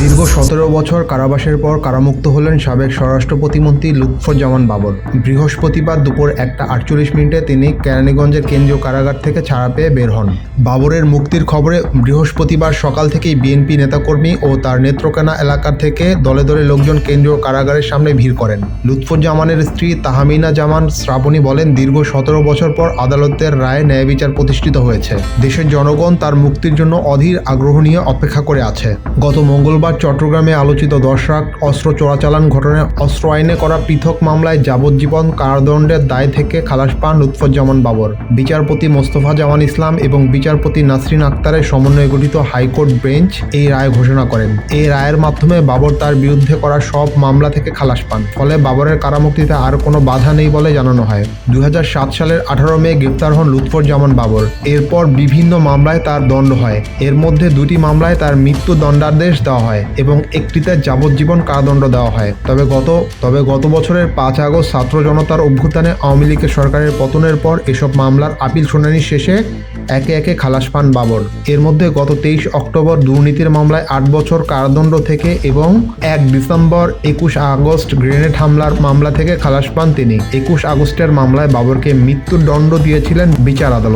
দীর্ঘ সতেরো বছর কারাবাসের পর কারামুক্ত হলেন সাবেক স্বরাষ্ট্র প্রতিমন্ত্রী লুৎফুজ্জামান বাবর। বৃহস্পতিবার দুপুর একটা আটচল্লিশ মিনিটে তিনি কেরানীগঞ্জের কেন্দ্রীয় কারাগার থেকে ছাড়া পেয়ে বের হন। বাবরের মুক্তির খবরে বৃহস্পতিবার সকাল থেকেই বিএনপি নেতাকর্মী ও তার নেত্রকোনা এলাকা থেকে দলে দলে লোকজন কেন্দ্রীয় কারাগারের সামনে ভিড় করেন। লুৎফুজ্জামানের স্ত্রী তাহামিনা জামান শ্রাবণী বলেন, দীর্ঘ সতেরো বছর পর আদালতের রায়ে ন্যায় বিচার প্রতিষ্ঠিত হয়েছে। দেশের জনগণ তার মুক্তির জন্য অধীর আগ্রহ নিয়ে অপেক্ষা করে আছে। গত মঙ্গলবার চট্টগ্রামে আলোচিত দশ লাখ অস্ত্র চোরাচালান ঘটনায় অস্ত্র আইনে করা পৃথক মামলায় যাবজ্জীবন কারাদণ্ডের দায় থেকে খালাস পান লুৎফুজ্জামান বাবর। বিচারপতি মোস্তফা জামান ইসলাম এবং বিচারপতি নাসরিন আক্তারের সমন্বয়ে গঠিত হাইকোর্ট বেঞ্চ এই রায় ঘোষণা করেন। এই রায়ের মাধ্যমে বাবর তার বিরুদ্ধে করা সব মামলা থেকে খালাস পান। ফলে বাবরের কারামুক্তিতে আর কোনো বাধা নেই বলে জানানো হয়। দু হাজার সাত সালের আঠারো মে গ্রেপ্তার হন লুৎফুজ্জামান বাবর। এরপর বিভিন্ন মামলায় তার দণ্ড হয়। এর মধ্যে দুটি মামলায় তার মৃত্যু দণ্ডাদেশ দেওয়া হয় এবং একটিতে যাবজ্জীবন কারাদণ্ড দেওয়া হয়। তবে গত তবে গত বছরের পাঁচ আগস্ট ছাত্র জনতার অভ্যুত্থানে আওয়ামী লীগের সরকারের পতনের পর এসব মামলার আপিল শুনানি শেষে একে একে খালাস পান বাবর। এর মধ্যে গত তেইশ অক্টোবর দুর্নীতির মামলায় আট বছর কারাদণ্ড থেকে এবং এক ডিসেম্বর একুশ আগস্ট গ্রেনেড হামলার মামলা থেকে খালাস পান তিনি। একুশ আগস্টের মামলায় বাবরকে মৃত্যুদণ্ড দিয়েছিলেন বিচার আদালত।